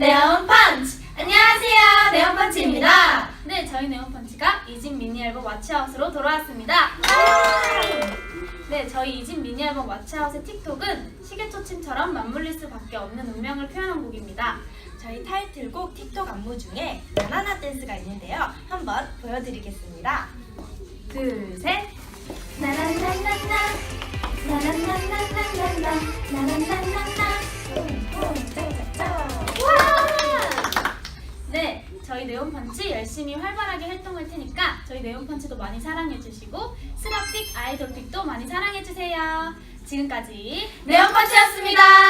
네온펀치! 안녕하세요, 네온펀치입니다. 네, 저희 네온펀치가 이집 미니 앨범 와치아웃으로 돌아왔습니다. 네, 저희 이집 미니 앨범 와치아웃의 틱톡은 시계초침처럼 맞물릴 수밖에 없는 운명을 표현한 곡입니다. 저희 타이틀곡 틱톡 안무 중에 나나나 댄스가 있는데요. 한번 보여드리겠습니다. 둘, 셋. 나나나나나 나나나나나나나 나나나나나 저희 네온펀치 열심히 활발하게 활동할 테니까 저희 네온펀치도 많이 사랑해주시고 스마픽 아이돌픽도 많이 사랑해주세요. 지금까지 네온펀치였습니다.